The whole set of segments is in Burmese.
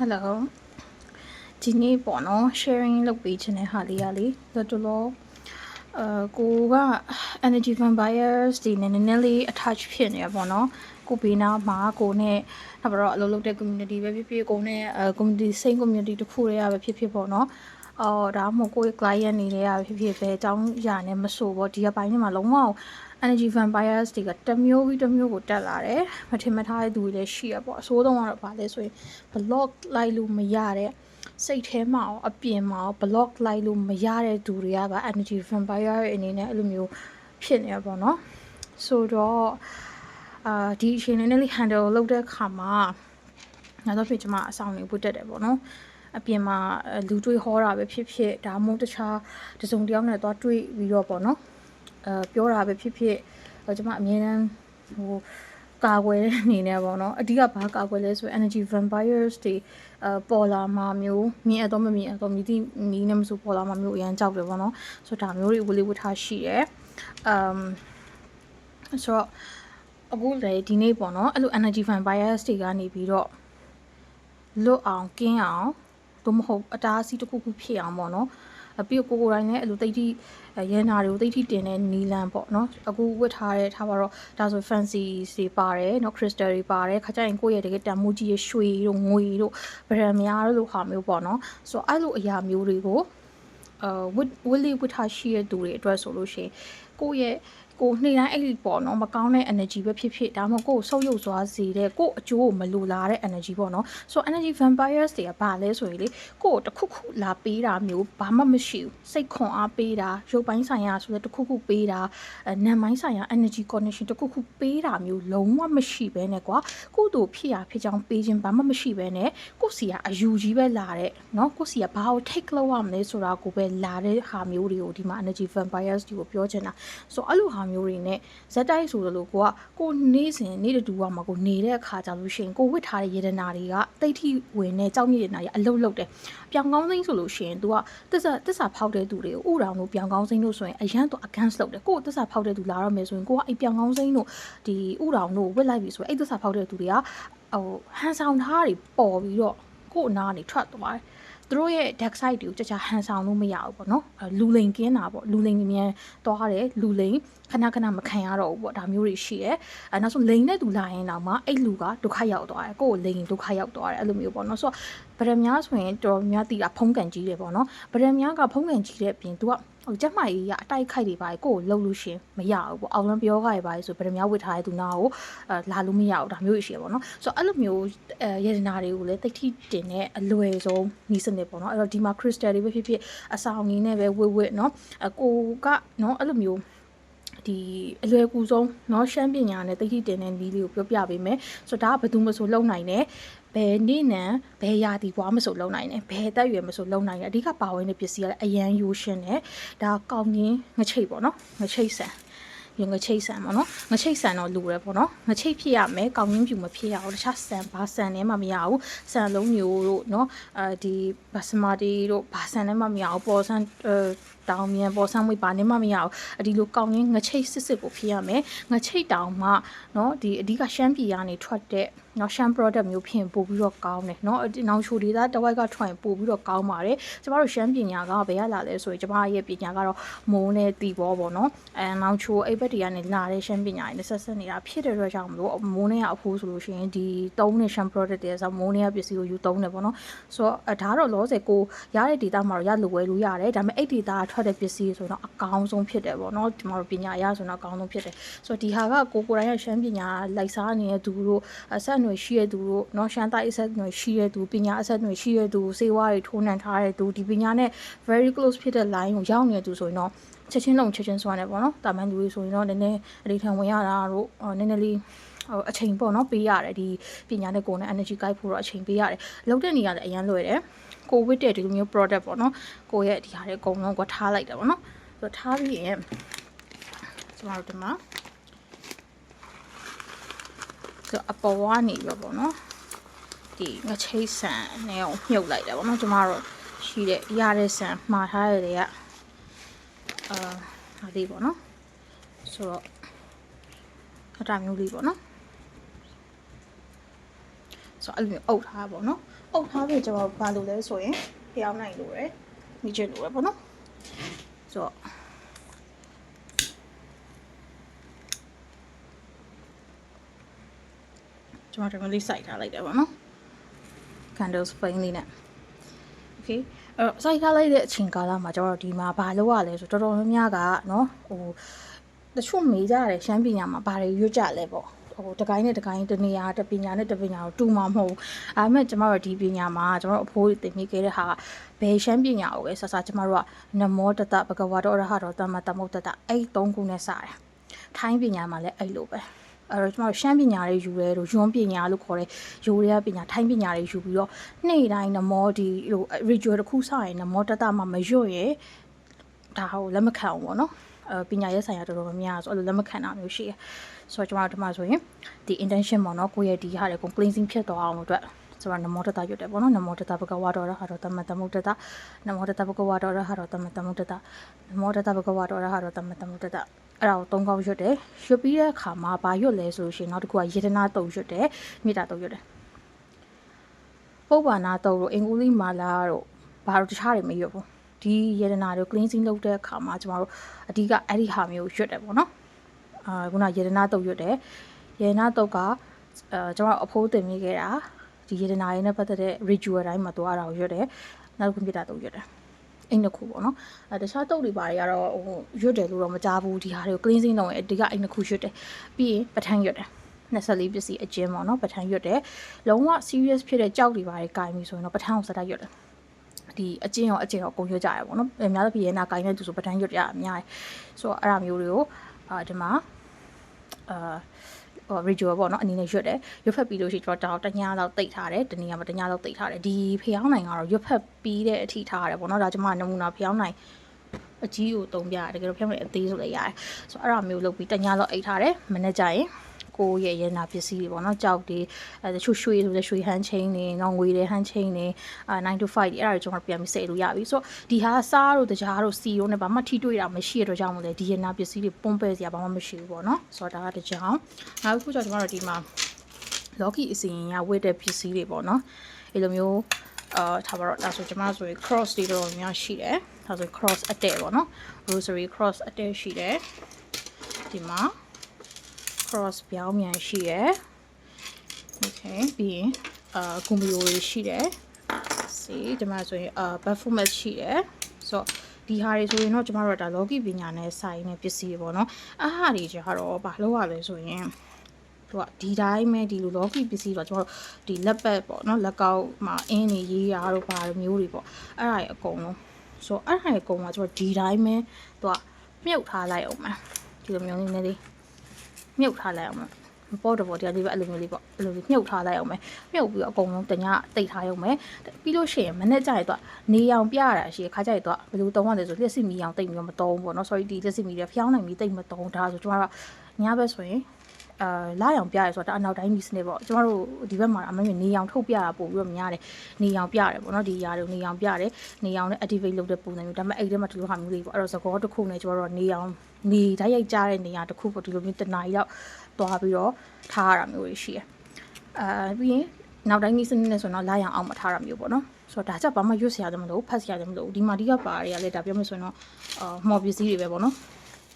Hello ဒီနေ့ပေါ့နော် sharing လုပ်ပေးခြင်းတဲ့ဟာလေးရလေတော်တော်လို့အဲကိုက energy vampires ဒီနည်းနည်းလေး attach ဖြစ်နေရပေါ့နော်ကိုဘေးနားမှာကိုနဲ့နောက်ပြီးတော့အလုပ်လုပ်တဲ့ community ပဲဖြစ်ဖြစ်ကိုနဲ့အဲ community same community တစ်ခုတည်းရပဲဖြစ်ဖြစ်ပေါ့နော်အော်ဒါမှမဟုတ်ကိုယ့်ရဲ့ client နေတွေကဖြစ်ဖြစ်ပဲအကြောင်းအရာနဲ့မဆိုပေါ့ဒီကပိုင်းထဲမှာလုံးဝ energy vampires တွေကတစ်မျိုးပြီးတစ်မျိုးကိုတက်လာတယ်မထင်မထားတဲ့သူတွေလည်းရှိရပေါ့အဆိုးဆုံးကတော့ဗာလဲဆိုရင် block လိုက်လို့မရတဲ့စိတ်ထဲမှာရောအပြင်မှာရော block လိုက်လို့မရတဲ့သူတွေကပါ energy vampire အနေနဲ့အဲ့လိုမျိုးဖြစ်နေရပေါ့နော်ဆိုတော့အာဒီအချိန်လေးလေး handle လုပ်တဲ့အခါမှာနောက်တော့ဖြစ်ကျမအဆောင်လေးပုတ်တက်တယ်ပေါ့နော်အပြင်မှာလူတွေဟောတာပဲဖြစ်ဖြစ်ဒါမှမဟုတ်တခြားတစုံတစ်ယောက်နဲ့သွားတွေ့ပြီးတော့ပေါ့နော် အဲပြောတာပဲဖြစ်ဖြစ်ကျွန်မအမြဲတမ်းဟိုကာကွယ်တဲ့အနေနဲ့ပေါ့နော်အဓိကဘာကာကွယ်လဲဆိုရင် energy vampires တွေအဲပေါ်လာမှာမျိုးမြင်အတော့မမြင်အတော့မြည်တိမီးနဲ့မဆိုပေါ်လာမှာမျိုးအရန်ကြောက်တယ်ပေါ့နော်ဆိုတော့ဒါမျိုးတွေဝလေးဝထားရှိတယ်အမ်ဆိုတော့အခုလေဒီနေ့ပေါ့နော်အဲ့လို energy vampires တွေကနေပြီးတော့လွတ်အောင်ကင်းအောင်တို့မဟုတ်အတားအဆီးတစ်ခုခုဖြစ်အောင်ပေါ့နော်အ ပြီးကိုကိုတိုင်းလည်းအဲ့လိုတိတ်တိရဲနာတွေကိုတိတ်တိတင်တဲ့နီလန်ပေါ့နော်အခုဝတ်ထားတဲ့ထားပါတော့ဒါဆို fancy တွေပါတယ်နော် crystal တွေပါတယ်ခါကျရင်ကိုယ့်ရဲ့တကယ်တန်မိုးကြီးရဲ့ရွှေတို့ငွေတို့ဗရန်များတို့လိုဟာမျိုးပေါ့နော်ဆိုတော့အဲ့လိုအရာမျိုးတွေကိုအာဝတ်ဝတ်လေးဝတ်ထားရှိတဲ့သူတွေအတွက်ဆိုလို့ရှိရင်ကိုယ့်ရဲ့ ကိုနေ့တိုင်းအဲ့ဒီပေါ့နော်မကောင်းတဲ့ energy ပဲဖြစ်ဖြစ်ဒါမှမဟုတ်ကိုဆုပ်ယုပ်သွားစေတဲ့ကိုအကျိုးကိုမလိုလားတဲ့ energy ပေါ့နော်ဆိုတော့ energy vampires တွေကဘာလဲဆိုရင်လေကိုတခုခုလာပေးတာမျိုးဘာမှမရှိဘူးစိတ်ခွန်အားပေးတာရုပ်ပိုင်းဆိုင်ရာဆိုတဲ့တခုခုပေးတာနာမ်ပိုင်းဆိုင်ရာ energy connection တခုခုပေးတာမျိုးလုံးဝမရှိဘဲနဲ့ကွာကိုတို့ဖြစ်ရဖြစ်ချောင်းပေးခြင်းဘာမှမရှိဘဲနဲ့ကိုစီကအယူကြီးပဲလာတဲ့เนาะကိုစီကဘာကို take လုပ်ရမလဲဆိုတာကိုပဲလာတဲ့ဟာမျိုးတွေကိုဒီမှာ energy vampires တွေကိုပြောချင်တာဆိုတော့အဲ့လိုဟာ မျိုးတွေနဲ့ဇက်တိုက်ဆိုလို့ကိုကကိုနေစဉ်နေတူကမှာကိုနေတဲ့အခါကြလို့ရှိရင်ကိုဝစ်ထားတဲ့ရေဒနာတွေကတိတ်ထိဝင်နေကြောက်မြေရေဒနာတွေအလုတ်လုတ်တယ်ပြောင်ကောင်းစိမ့်ဆိုလို့ရှိရင် तू ကတစ္ဆာတစ္ဆာဖောက်တဲ့သူတွေကိုဥတောင်တို့ပြောင်ကောင်းစိမ့်တို့ဆိုရင်အရန်တော့ against လုပ်တယ်ကိုတစ္ဆာဖောက်တဲ့သူလာတော့မယ်ဆိုရင်ကိုကအဲ့ပြောင်ကောင်းစိမ့်တို့ဒီဥတောင်တို့ဝစ်လိုက်ပြီဆိုရင်အဲ့တစ္ဆာဖောက်တဲ့သူတွေကဟိုဟန်ဆောင်ထားတွေပေါ်ပြီးတော့ကို့အနာကနေထွက်သွားတယ် သူတို့ရဲ့ dark side တွေကိုကြာကြာဟန်ဆောင်လို့မရဘူးပေါ့နော်လူလိန်ကင်းတာပေါ့လူလိန်မြန်သွားတယ်လူလိန်ခဏခဏမခံရတော့ဘူးပေါ့ဒါမျိုးတွေရှိရဲအဲနောက်ဆုံးလိန်တဲ့သူလာရင်တော့မှအဲ့လူကဒုက္ခရောက်သွားတယ်ကိုယ့်ကိုလိန်ဒုက္ခရောက်သွားတယ်အဲ့လိုမျိုးပေါ့နော်ဆိုတော့ဗရမများဆိုရင်တော်များတီတာဖုံးကန်ကြီးတယ်ပေါ့နော်ဗရမများကဖုံးကန်ကြီးတဲ့အပြင် तू က ဟိုကျက်မကြီးကအတိုက်ခိုက်တွေပါကိုကိုလှုပ်လို့ရှင်မရဘူးပေါ့အောင်လန်းပြောကြရပါဆိုဗရမ ्या ဝစ်ထားတဲ့သူနာကိုအဲလာလို့မရဘူးဒါမျိုးရှိရပေါ့နော်ဆိုတော့အဲ့လိုမျိုးအဲယေဒနာတွေကိုလည်းတိတ်ထိတင်တဲ့အလွယ်ဆုံးနီးစနစ်ပေါ့နော်အဲ့တော့ဒီမှာ crystal တွေပဲဖြစ်ဖြစ်အဆောင်ကြီးနဲ့ပဲဝစ်ဝစ်เนาะအကိုကเนาะအဲ့လိုမျိုးဒီအလွယ်ကူဆုံးเนาะရှမ်းပညာနဲ့တိတ်ထိတင်တဲ့နီးလေးကိုပြောပြပေးမယ်ဆိုတော့ဒါကဘယ်သူမှဆိုလုံနိုင်တယ် ဘယ်နေ့နံဘယ်ရာဒီဘွားမဆိုလုံနိုင်တယ်ဘယ်တက်ရွယ်မဆိုလုံနိုင်တယ်အဓိကပါဝင်တဲ့ပစ္စည်းကလည်းအရန်ယူရှင်တယ်ဒါကောင်းချင်းငချိတ်ပေါ့နော်ငချိတ်ဆန်ရုံငချိတ်ဆန်ပေါ့နော်ငချိတ်ဆန်တော့လူရဲပေါ့နော်ငချိတ်ဖြစ်ရမယ်ကောင်းရင်းပြူမဖြစ်ရဘူးတခြားဆန်ဘာဆန်နဲ့မှမရဘူးဆန်လုံးမျိုးတို့နော်အဲဒီဘတ်စမာတီတို့ဘာဆန်နဲ့မှမရဘူးပေါ်ဆန် တောင်မြန်ပေါ်ဆန်းမွေးပါနေမှမရဘူးအဒီလိုကောင်းရင်ငချိတ်စစ်စစ်ကိုဖြစ်ရမယ်ငချိတ်တောင်မှเนาะဒီအဓိကရှမ်းပြည်ကနေထွက်တဲ့เนาะရှမ်း product မျိုးဖြစ်ပို့ပြီးတော့ကောင်းတယ်เนาะနောင်ချိုဒေတာတဝိုက်ကထွက်ရင်ပို့ပြီးတော့ကောင်းပါတယ်ကျမတို့ရှမ်းပညာကဘယ်ရလာလဲဆိုရင်ကျမရဲ့ပညာကတော့မိုးနဲ့တီဘောပေါ့เนาะအဲနောင်ချိုအိပ်ဘက်တွေကနေလာတဲ့ရှမ်းပညာတွေနဲ့ဆက်ဆက်နေတာဖြစ်တဲ့အတွက်ကြောင့်မလို့မိုးနဲ့အဖိုးဆိုလို့ရှိရင်ဒီသုံးတဲ့ရှမ်း product တွေဆိုမိုးနဲ့ပစ္စည်းကိုယူသုံးတယ်ပေါ့เนาะဆိုတော့ဒါတော့လောဆယ်ကိုရတဲ့ data မှာတော့ရလိုဝဲလို့ရတယ်ဒါပေမဲ့အဲ့ data ထွက်တဲ့ပစ္စည်းဆိုတော့အကောင်းဆုံးဖြစ်တယ်ပေါ့နော်ကျမတို့ပညာအရဆိုတော့အကောင်းဆုံးဖြစ်တယ်ဆိုတော့ဒီဟာကကိုကိုတိုင်းရဲ့ရှမ်းပညာလိုက်စားနေတဲ့သူတို့အဆက်အနွယ်ရှိတဲ့သူတို့နော်ရှမ်းတိုင်းအဆက်အနွယ်ရှိတဲ့သူပညာအဆက်အနွယ်ရှိတဲ့သူစေဝါတွေထိုးနှံထားတဲ့သူဒီပညာနဲ့ very close ဖြစ်တဲ့ line ကိုရောက်နေတဲ့သူဆိုရင်တော့ချက်ချင်းလုံးချက်ချင်းစွာနေပေါ့နော်တာမန်သူတွေဆိုရင်တော့နည်းနည်းအလေးထားဝင်ရတာတို့နည်းနည်းလေး ဟိုအချိန်ပေါ့နော်ပေးရတယ်ဒီပညာနဲ့ကိုယ်နဲ့ energy guide ဖို့တော့အချိန်ပေးရတယ်လောက်တဲ့နေရာလည်းအရင်လွယ်တယ်ကိုဝစ်တဲ့ဒီလိုမျိုး product ပေါ့နော်ကိုရဲ့ဒီဟာတွေအကုန်လုံးကိုထားလိုက်တယ်ပေါ့နော်ဆိုတော့ထားပြီးရင်ကျွန်တော်တို့ဒီမှာဆိုအပေါ်ကနေပြီးပေါ့နော်ဒီငချိတ်ဆန်နဲ့ကိုမြုပ်လိုက်တယ်ပေါ့နော်ကျွန်တော်တို့ရှိတဲ့ရတဲ့ဆန်မှားထားရတဲ့ကအာဒါလေးပေါ့နော်ဆိုတော့အတာမျိုးလေးပေါ့နော် ဆိုတော့အဲ့လိုမျိုးအုပ်ထားပါပေါ့နော်အုပ်ထားပြီးကျွန်တော်ဘာလို့လဲဆိုရင်ဖျောင်းနိုင်လို့ရယ်မိချင်လို့ရယ်ပေါ့နော်ဆိုတော့ကျွန်တော်ဒီမှာလေးစိုက်ထားလိုက်တယ်ပေါ့နော် candles flame လေးနဲ့ okay အဲ့တော့စိုက်ထားလိုက်တဲ့အချိန်ကာလမှာကျွန်တော်ဒီမှာဘာလုပ်ရလဲဆိုတော့တော်တော်များများကနော်ဟိုတချို့မေးကြတယ်ရှမ်းပညာမှာဘာတွေရွတ်ကြလဲပေါ့ ဟိုတကိုင်းနဲ့တကိုင်းတနေရာတပညာနဲ့တပညာကိုတူမှာမဟုတ်ဘူး။အဲမဲ့ကျမတို့ဒီပညာမှာကျမတို့အဖိုးတွေသင်မိခဲ့တဲ့ဟာဘယ်ရှမ်းပညာကိုပဲဆက်ဆက်ကျမတို့ကနမောတတဘဂဝါတော်ရဟတော်တမတမုတ်တတအဲ့သုံးခုနဲ့စတယ်။ထိုင်းပညာမှာလည်းအဲ့လိုပဲ။အဲ့တော့ကျမတို့ရှမ်းပညာတွေယူရဲလို့ယွန်းပညာလို့ခေါ်တဲ့ယူရဲပညာထိုင်းပညာတွေယူပြီးတော့နေ့တိုင်းနမောဒီဟို ritual တစ်ခုစရင်နမောတတမှာမရွတ်ရဲ ဒါဟိုလက်မခံဘူးပေါ့နော်အဲပညာရေးဆိုင်ရာတော်တော်များများဆိုအဲ့လိုလက်မခံတာမျိုးရှိရယ်ဆိုတော့ကျွန်တော်တို့ဒီမှာဆိုရင်ဒီ intention ပေါ့နော်ကိုယ့်ရဲ့ဒီဟာတွေကို cleansing ဖြစ်သွားအောင်လို့အတွက်ဆိုတော့နမောတတရွတ်တယ်ပေါ့နော်နမောတတဘဂဝါတော်ရဟာတော်တမတမုတ္တတနမောတတဘဂဝါတော်ရဟာတော်တမတမုတ္တတနမောတတဘဂဝါတော်ရဟာတော်တမတမုတ္တတအဲ့ဒါကိုသုံးကောက်ရွတ်တယ်ရွတ်ပြီးတဲ့အခါမှာဘာရွတ်လဲဆိုလို့ရှိရင်နောက်တစ်ခုကယေဒနာတုံရွတ်တယ်မေတ္တာတုံရွတ်တယ်ပုပ္ပာနာတုံတို့အင်္ဂုလိမာလာတို့ဘာလို့တခြားတွေမရွတ်ဘူး ဒီယေဒနာတို့ cleansing လုပ်တဲ့အခါမှာကျမတို့အဓိကအဲ့ဒီဟာမျိုးရွတ်တယ်ပေါ့နော်အာခုနယေဒနာတုံရွတ်တယ်ယေဒနာတုံကအဲကျမတို့အဖိုးတင်မိခဲ့တာဒီယေဒနာရေးနဲ့ပတ်သက်တဲ့ ritual တိုင်းမှာသွားတာကိုရွတ်တယ်နောက်တစ်ခုမေတ္တာတုံရွတ်တယ်အဲ့နှစ်ခုပေါ့နော်အဲတခြားတုတ်တွေပါတွေကတော့ဟိုရွတ်တယ်လို့တော့မကြားဘူးဒီဟာတွေကို cleansing လုပ်ရင်အဓိကအဲ့နှစ်ခုရွတ်တယ်ပြီးရင်ပဋ္ဌာန်းရွတ်တယ်24ပစ္စည်းအကျဉ်းပေါ့နော်ပဋ္ဌာန်းရွတ်တယ်လုံးဝ serious ဖြစ်တဲ့ကြောက်တွေပါတွေကင်ပြီဆိုရင်တော့ပဋ္ဌာန်းကိုစတိုက်ရွတ်တယ် ဒီအကျဉ်းရောအကျဉ်းရောအကုန်ရွတ်ကြရပေါ့နော်အများသဖြင့်ရဲနာကိုင်းတဲ့သူဆိုပဋ္ဌာန်းရွတ်ရအများတယ်ဆိုတော့အဲ့ဒါမျိုးတွေကိုအာဒီမှာအာဟို ritual ပေါ့နော်အနေနဲ့ရွတ်တယ်ရွတ်ဖက်ပြီးလို့ရှိရင်ကျွန်တော်တညလောက်တိတ်ထားတယ်တနည်းမှာတညလောက်တိတ်ထားတယ်ဒီဖျောင်းနိုင်ကတော့ရွတ်ဖက်ပြီးတဲ့အထိထားရတယ်ပေါ့နော်ဒါကျွန်မနမူနာဖျောင်းနိုင်အကြီးကိုတုံးပြရတယ်တကယ်တော့ဖျောင်းနိုင်အသေးဆိုလည်းရတယ်ဆိုတော့အဲ့ဒါမျိုးလုပ်ပြီးတညလောက်အိတ်ထားတယ်မနေ့ကျရင် ကိုယ့်ရဲ့ရနာပစ္စည်းတွေပေါ့နော်ကြောက်တွေအဲတချို့ရွှေဆိုတဲ့ရွှေဟန်းချင်းတွေနော်ငွေတွေဟန်းချင်းတွေအာ9 to 5တွေအဲ့ဒါတွေကျွန်တော်ပြန်ပြီးစိတ်လို့ရပြီဆိုတော့ဒီဟာစားတို့တကြားတို့စီတို့နဲ့ဘာမှထိတွေ့တာမရှိတဲ့အတွက်ကြောင့်မလဲဒီရနာပစ္စည်းတွေပုံပဲစရာဘာမှမရှိဘူးပေါ့နော်ဆိုတော့ဒါကတကြောင်နောက်တစ်ခုကျတော့ကျွန်တော်တို့ဒီမှာ Loki အစီရင်ရဝတ်တဲ့ပစ္စည်းတွေပေါ့နော်အဲ့လိုမျိုးအာထားပါတော့ဒါဆိုကျွန်မဆိုရင် cross တွေတော့များရှိတယ်ဒါဆို cross အတဲပေါ့နော် rosary cross အတဲရှိတယ်ဒီမှာ cross ပြောင်းမြန်ရှိရယ် okay ပြီးရင်အာကွန်ပီယိုတွေရှိတယ်စီဒီမှာဆိုရင်အာ performance ရှိတယ်ဆိုတော့ဒီဟာတွေဆိုရင်တော့ကျမတို့ကဒါ logi ပညာနဲ့ဆိုင်နဲ့ပစ္စည်းတွေပေါ့နော်အားဟာတွေကျတော့ဘာလို့ ਆ လဲဆိုရင်သူကဒီတိုင်းပဲဒီလို logi ပစ္စည်းတော့ကျမတို့ဒီလက်ပတ်ပေါ့နော်လက်ကောက်မှာအင်းနေရေးရတော့ဘာလိုမျိုးတွေပေါ့အဲ့ဒါတွေအကုန်လုံးဆိုတော့အဲ့ဒါတွေအကုန်မှာကျမတို့ဒီတိုင်းပဲသူကမြုပ်ထားလိုက်အောင်မှာဒီလိုမျိုးလေးနည်းလေး မြုပ်ထားလိုက်အောင်မယ်ပေါ်တော့ပေါ်တရားလေးပဲအဲ့လိုမျိုးလေးပေါ့အဲ့လိုမျိုးမြုပ်ထားလိုက်အောင်မယ်မြုပ်ပြီးတော့အကုန်လုံးတညတိတ်ထားရုံပဲပြီးလို့ရှိရင်မနေ့ကျရင်တော့နေရောင်ပြရတာရှိရခါကျရင်တော့ဘယ်လိုတုံးရလဲဆိုလျှက်စီမီရောင်တိတ်ပြီးတော့မတုံးဘူးပေါ့နော် sorry ဒီလျှက်စီမီတွေဖျောင်းနိုင်ပြီးတိတ်မတုံးဒါဆိုကျမတို့ညဘက်ဆိုရင် အာလာရောင်ပြရဲဆိုတော့အနောက်တိုင်းဒီစနစ်ပေါ့ကျမတို့ဒီဘက်မှာအမမေနေရောင်ထုတ်ပြတာပို့ပြီးတော့များတယ်နေရောင်ပြရတယ်ပေါ့နော်ဒီຢာတွေနေရောင်ပြတယ်နေရောင်နဲ့ activate လုပ်တဲ့ပုံစံမျိုးဒါပေမဲ့အဲ့ဒီမှာဒီလိုဟာမျိုးလေးပေါ့အဲ့တော့သကောတစ်ခုနဲ့ကျမတို့နေရောင်နေတိုက်ရိုက်ကြားတဲ့နေရာတစ်ခုပေါ့ဒီလိုမျိုးတနားရီတော့သွားပြီးတော့ထားရတာမျိုးတွေရှိရအာပြီးရင်နောက်တိုင်းဒီစနစ်နဲ့ဆိုတော့လာရောင်အောင်မထားရမျိုးပေါ့နော်ဆိုတော့ဒါကြောင့်ဘာမှရွတ်စရာတမလို့ဖတ်စရာတမလို့ဒီမှာဒီကပါတွေကလည်းဒါပြောမယ်ဆိုရင်တော့အာမော်ပစ္စည်းတွေပဲပေါ့နော်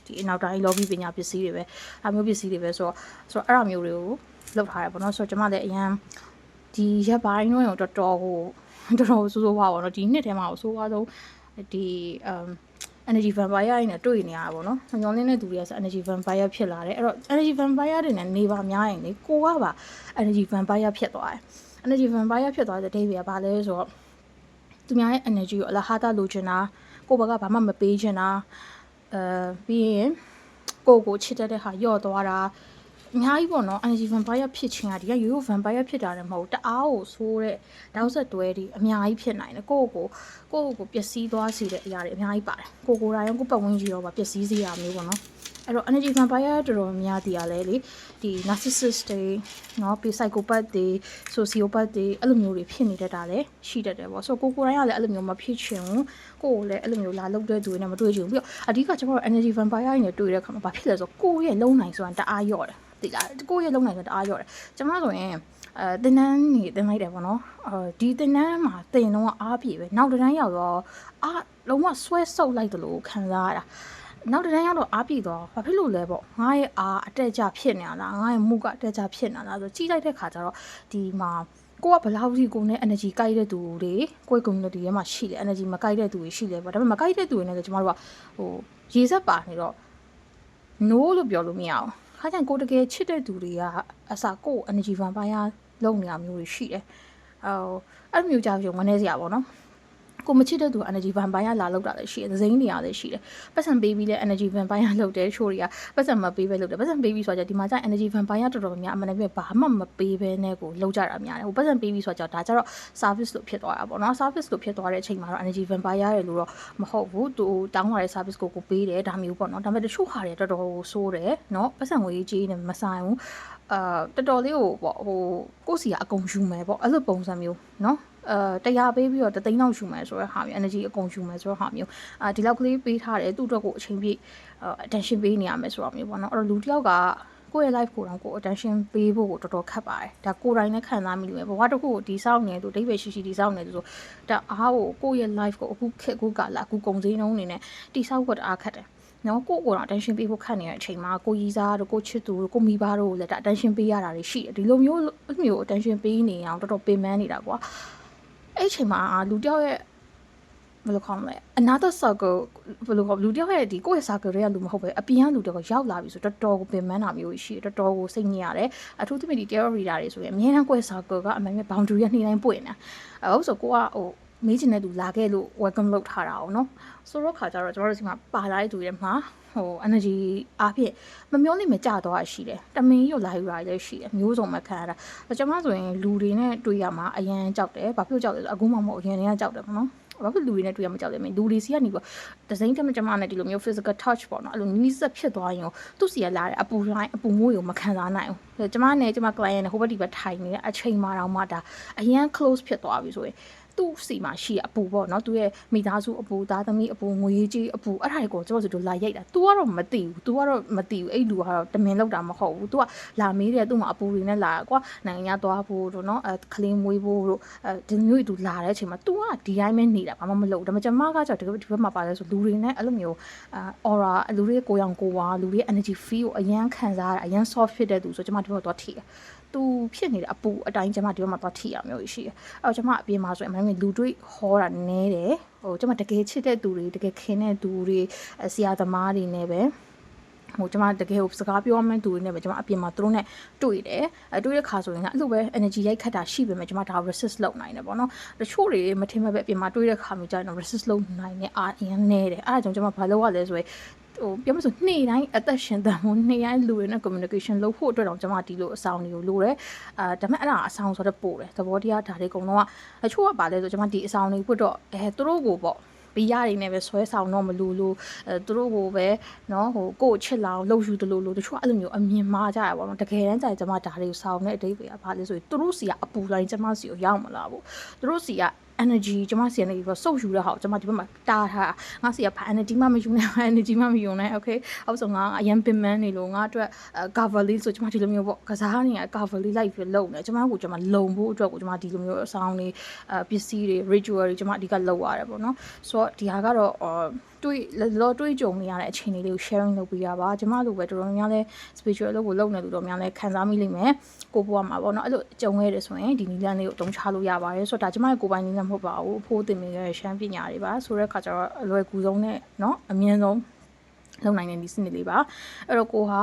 ဒီအနောက်တိုင်း lobby ပညာပစ္စည်းတွေပဲအမျိုးပစ္စည်းတွေပဲဆိုတော့ဆိုတော့အဲ့အမျိုးတွေကိုလောက်ထားရပေါ့နော်ဆိုတော့ကျွန်မလည်းအရန်ဒီရက်ပိုင်းတော့တော်တော်ကိုတော်တော်ဆိုးဆိုးဝါးပါတော့ဒီနှစ်ထဲမှာဆိုးဝါးဆုံးဒီ um energy vampire တွေနဲ့တွေ့နေရတာပေါ့နော်။ညောင်းလင်းတဲ့သူတွေကဆို energy vampire ဖြစ်လာတယ်။အဲ့တော့ energy vampire တွေနဲ့နေပါများရင်လေကိုကပါ energy vampire ဖြစ်သွားတယ်။ energy vampire ဖြစ်သွားတဲ့ day တွေကဘာလဲဆိုတော့သူများရဲ့ energy ကိုအလားဟာတာလိုချင်တာကိုဘကဘာမှမပေးချင်တာ အဲပြီးရင်ကိုကိုချစ်တတ်တဲ့ဟာယော့သွားတာအများကြီးပေါ့နော် energy vampire ဖြစ်ခြင်းကဒီကရိုးရိုး vampire ဖြစ်တာလည်းမဟုတ်တအားကိုဆိုးတဲ့တောက်ဆက်တွဲတွေအများကြီးဖြစ်နိုင်တယ်ကိုကိုကိုကိုပျက်စီးသွားစေတဲ့အရာတွေအများကြီးပါတယ်ကိုကိုတိုင်းကိုပတ်ဝန်းကျင်ရောပါပျက်စီးစေရမျိုးပေါ့နော် အဲ့တော့ energy vampire တော်တော်များတည်ရလဲလေဒီ narcissist တွေเนาะပြီး psychopath တွေ sociopath တွေအဲ့လိုမျိုးတွေဖြစ်နေတတ်တာလဲရှိတတ်တယ်ပေါ့ဆိုတော့ကိုကိုတိုင်းကလည်းအဲ့လိုမျိုးမဖြစ်ချင်ဘူးကိုကိုလည်းအဲ့လိုမျိုးလာလုပ်တဲ့သူတွေနဲ့မတွေ့ချင်ဘူးပြီးတော့အဓိကကျွန်တော်တို့ energy vampire တွေနဲ့တွေ့တဲ့အခါမှာဘာဖြစ်လဲဆိုတော့ကိုရဲ့လုံနိုင်ဆိုတာတအားရော့တယ်သိလားကိုယ့်ရဲ့လုံနိုင်ဆိုတအားရော့တယ်ကျွန်မဆိုရင် အဲတင်တန်းနေတင်လိုက်တယ်ပေါ့နော်အဲဒီတင်တန်းမှာတင်တော့အားပြေပဲနောက်တစ်တန်းရောက်တော့အားလုံးဝဆွဲဆုပ်လိုက်တယ်လို့ခံစားရတာ နောက်တစ်တန်းရောက်တော့အားပြေတော့ဘာဖြစ်လို့လဲပေါ့ငါရဲ့အားအတက်ကြဖြစ်နေလားငါရဲ့မူကအတက်ကြဖြစ်နေလားဆိုကြီးလိုက်တဲ့ခါကျတော့ဒီမှာကိုကဘလောက်ကြီးကိုနဲ့ energy ကိုက်တဲ့သူတွေကိုယ့် community ထဲမှာရှိတယ် energy မကိုက်တဲ့သူတွေရှိတယ်ပေါ့ဒါပေမဲ့မကိုက်တဲ့သူတွေနဲ့လည်းကျမတို့ကဟိုရေစက်ပါနေတော့ no လို့ပြောလို့မရအောင်ခါကျရင်ကိုတကယ်ချစ်တဲ့သူတွေကအစားကို energy vampire လုံနေရမျိုးတွေရှိတယ်ဟိုအဲ့လိုမျိုးကြောင့်ရုံမနေစရာပေါ့နော် ကိုမချစ်တဲ့သူ energy vampire လာလောက်တာလည်းရှိတယ်။ဇိမ်းနေရလည်းရှိတယ်။ပတ်စံပေးပြီးလဲ energy vampire လောက်တယ်ချိုးတွေကပတ်စံမပေးပဲလောက်တယ်။ပတ်စံပေးပြီးဆိုတော့ဒီမှာကျ energy vampire တော်တော်များများအမှန်တကယ်ဘာမှမပေးဘဲနဲ့ကိုလောက်ကြတာများတယ်။ဟိုပတ်စံပေးပြီးဆိုတော့ဒါကျတော့ service လို့ဖြစ်သွားတာပေါ့နော်။ service လို့ဖြစ်သွားတဲ့အချိန်မှာတော့ energy vampire ရလို့တော့မဟုတ်ဘူး။သူတောင်းလာတဲ့ service ကိုကိုပေးတယ်ဒါမျိုးပေါ့နော်။ဒါပေမဲ့တချို့ဟာတွေတော်တော်ဆိုးတယ်နော်။ပတ်စံငွေကြီးနဲ့မဆိုင်ဘူး။အာတော်တော်လေးကိုပေါ့ဟိုကိုယ့်စီကအကုန်ယူမယ်ပေါ့အဲ့လိုပုံစံမျိုးနော် အဲတရားပေးပြီးတော့တသိန်းလောက်ယူမယ်ဆိုတော့ဟာမျိုး energy အကုန်ယူမယ်ဆိုတော့ဟာမျိုးအာဒီလောက်ကလေးပေးထားတယ်သူ့အတွက်ကိုအချိန်ပြည့် attention ပေးနေရမယ်ဆိုတော့မျိုးပေါ့နော်အဲ့တော့လူတစ်ယောက်ကကိုယ့်ရဲ့ life ကိုတော့ကို attention ပေးဖို့ကိုတော်တော်ခက်ပါတယ်ဒါကိုယ်တိုင်လည်းခံစားမိလို့ပဲဘဝတစ်ခုကိုဒီဆောက်နေသူအဓိပ္ပာယ်ရှိရှိဒီဆောက်နေသူဆိုဒါအားကိုကိုယ့်ရဲ့ life ကိုအခုခက်အခုကာလအခုကုံစင်းနှုံးနေနဲ့တိဆောက်ဖို့တအားခက်တယ်နော်ကိုကိုတော့ attention ပေးဖို့ခက်နေတဲ့အချိန်မှာကိုရီးစားတို့ကိုချစ်သူတို့ကိုမိဘတို့လည်း attention ပေးရတာတွေရှိတယ်ဒီလိုမျိုးမျိုး attention ပေးနေအောင်တော်တော်ပင်ပန်းနေတာကွာ အဲ့အချိန်မှာလူတယောက်ရဲ့ဘယ်လိုခေါ်မလဲ another circle ဘယ်လိုခေါ်လူတယောက်ရဲ့ဒီကိုယ့်ရဲ့ circle တွေကလူမဟုတ်ပဲအပြင်ကလူတယောက်ရောက်လာပြီဆိုတော်တော်ကိုပင်ပန်းတာမျိုးရှိတယ်တော်တော်ကိုစိတ်ညစ်ရတယ်အထူးသဖြင့်ဒီ terror reader တွေဆိုရင်အများအားကိုယ့်ရဲ့ circle ကအမှန်ပဲ boundary ကနှိမ့်တိုင်းပွင့်နေတာအဲဟုတ်ဆိုကိုကဟို မေးချင်တဲ့သူလာခဲ့လို့ welcome လုပ်ထားတာအောင်နော်ဆိုတော့ခါကျတော့ကျွန်တော်တို့ဒီမှာပါလာတဲ့သူတွေမှာဟို energy အားဖြင့်မမျောလိမ့်မကြတော့ရှိတယ်တမင်းရုပ်လာယူတာလည်းရှိတယ်မျိုးစုံမခံရတာကျွန်မဆိုရင်လူတွေနဲ့တွေ့ရမှာအရန်ကြောက်တယ်ဘာဖြစ်လို့ကြောက်လဲဆိုအခုမှမဟုတ်အရင်တည်းကကြောက်တယ်ပေါ့နော်ဘာဖြစ်လူတွေနဲ့တွေ့ရမကြောက်လဲမင်းလူတွေစီကနေပေါ့ဒဇိန်တမကျမနဲ့ဒီလိုမျိုး physical touch ပေါ့နော်အဲ့လိုနီးစပ်ဖြစ်သွားရင်သူ့စီကလာတဲ့အပူတိုင်းအပူငွေ့ကိုမခံစားနိုင်ဘူးကျမနဲ့ကျမ client နဲ့ဟိုဘက်ဒီဘက်ထိုင်နေတဲ့အချိန်မှတော့မှဒါအရန် close ဖြစ်သွားပြီဆိုရင် သူ့စီမှာရှိအပူပေါ့နော်သူရဲ့မိသားစုအပူသားသမီးအပူငွေကြီးအပူအဲ့ဒါတွေကိုကျွန်တော်တို့လာရိုက်တာ तू ကတော့မသိဘူး तू ကတော့မသိဘူးအဲ့လူကတော့တမင်လောက်တာမဟုတ်ဘူး तू ကလာမေးတယ်သူ့မှာအပူတွေနဲ့လာကွာနိုင်ငံခြားသွားဖို့တို့နော်အဲကလင်းမွေးဖို့တို့အဲဒီမျိုး तू လာတဲ့အချိန်မှာ तू ကဒီတိုင်းပဲနေတာဘာမှမလုပ်ဒါပေမဲ့ကျွန်မကကြောင့်ဒီဘက်မှာပါလဲဆိုလူတွေနဲ့အဲ့လိုမျိုးအာ aura လူတွေကိုရောင်ကိုဝါလူတွေ energy feel ကိုအရန်ခံစားရတာအရန် soft ဖြစ်တဲ့သူဆိုကျွန်မဒီဘက်တော့ထိတယ် သူဖြစ်နေတဲ့အပူအတိုင်းကျမဒီဘက်မှာသွားထိရမျိုးရှိတယ်အဲ့တော့ကျမအပြင်မှာဆိုရင်အမှန်တကယ်လူတွေဟောတာနည်းတယ်ဟိုကျမတကယ်ချစ်တဲ့သူတွေတကယ်ခင်တဲ့သူတွေဆရာသမားတွေနဲ့ပဲဟိုကျွန်မတကယ်ကိုစကားပြောမှန်းသူတွေနဲ့ပဲကျွန်မအပြင်မှာသူတို့နဲ့တွေ့တယ်အဲတွေ့တဲ့ခါဆိုရင်ကအဲ့လိုပဲ energy ရိုက်ခတ်တာရှိပေမဲ့ကျွန်မဒါ resist လုပ်နိုင်တယ်ပေါ့နော်တချို့တွေမထင်မဲ့ပဲအပြင်မှာတွေ့တဲ့ခါမျိုးကျရင် resist လုပ်နိုင်တဲ့အားအရင်နေတယ်အဲ့ဒါကြောင့်ကျွန်မဘာလုပ်ရလဲဆိုရင် ဟိုပြောမဆိုနေ့တိုင်းအသက်ရှင်တန်ဖို့နေ့တိုင်းလူတွေနဲ့ communication လုပ်ဖို့အတွက်တော့ကျွန်မဒီလိုအဆောင်တွေကိုလိုတယ်အာဒါပေမဲ့အဲ့ဒါအဆောင်ဆိုတော့ပို့တယ်သဘောတရားဒါတွေအကုန်လုံးကအချို့ကပါလဲဆိုကျွန်မဒီအဆောင်တွေပွတ်တော့အဲသူတို့ကိုပေါ့ဘီရတွေနဲ့ပဲဆွဲဆောင်တော့မလို့လို့အဲသူတို့ကိုပဲเนาะဟိုကို့ချစ်လောင်လှုပ်ယူတလို့လို့တချို့အဲ့လိုမျိုးအမြင်မှားကြရပါတော့တကယ်တမ်းကျကျွန်မဒါတွေကိုဆောင်တဲ့အတိတ်ပဲဘာလဲဆိုရင်သူတို့စီကအပူတိုင်းကျွန်မစီကိုရောက်မလာဘူးသူတို့စီက energy ကျွန်မစီကနေပြီးတော့စုပ်ယူတဲ့ဟာကိုကျွန်မဒီဘက်မှာတားထားငါစီကဘာ energy မှမယူနိုင်ဘာ energy မှမယူနိုင် okay ဟုတ်ဆိုငါအရင်ပင်မန်းနေလို့ငါအတွက် cover လေးဆိုကျွန်မဒီလိုမျိုးပေါ့ကစားနေရ cover လေးလိုက်ပြီးလုံနေကျွန်မကိုကျွန်မလုံဖို့အတွက်ကိုကျွန်မဒီလိုမျိုးအဆောင်လေးအပစ္စည်းတွေ ritual တွေကျွန်မအဓိကလုပ်ရတယ်ပေါ့နော်ဆိုတော့ဒီဟာကတော့တွေးလောတွေးကြုံနေရတဲ့အခြေအနေလေးကို sharing လုပ်ပေးရပါကျွန်မလိုပဲတော်တော်များများလဲ spiritual လို့ကိုလုပ်နေလူတော်များလဲခံစားမိလိမ့်မယ်ကိုဘွားမှာပေါ့နော်အဲ့လိုကြုံခဲ့တယ်ဆိုရင်ဒီနီလန်းလေးကိုအသုံးချလို့ရပါတယ်ဆိုတော့ဒါကျွန်မရဲ့ကိုယ်ပိုင်နီလန်းမဟုတ်ပါဘူးအဖိုးတင်မိခဲ့ရှမ်းပညာတွေပါဆိုတဲ့ခါကျတော့အလွယ်ကူဆုံးနဲ့เนาะအမြင့်ဆုံးလုံနိုင်တဲ့ဒီစနစ်လေးပါအဲ့တော့ကိုဟာ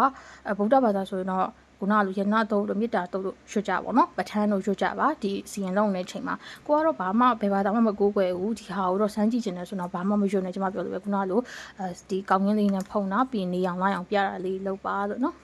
ဗုဒ္ဓဘာသာဆိုရင်တော့ ခုနကလိုရနာတုတ်တို့မေတ္တာတုတ်တို့ရွှတ်ကြပါတော့ပဋ္ဌာန်းတို့ရွှတ်ကြပါဒီစီရင်လုံးတဲ့ချိန်မှာကိုကတော့ဘာမှဘယ်ဘာသာမှမကိုးကွယ်ဘူးဒီဟာကိုတော့စမ်းကြည့်ချင်တယ်ဆိုတော့ဘာမှမရွှတ်နဲ့ကျွန်မပြောလို့ပဲခုနကလိုအဲဒီကောင်းကင်လေးနဲ့ဖုံတာပြီးနေအောင်လိုက်အောင်ပြတာလေးလုပ်ပါလို့နော်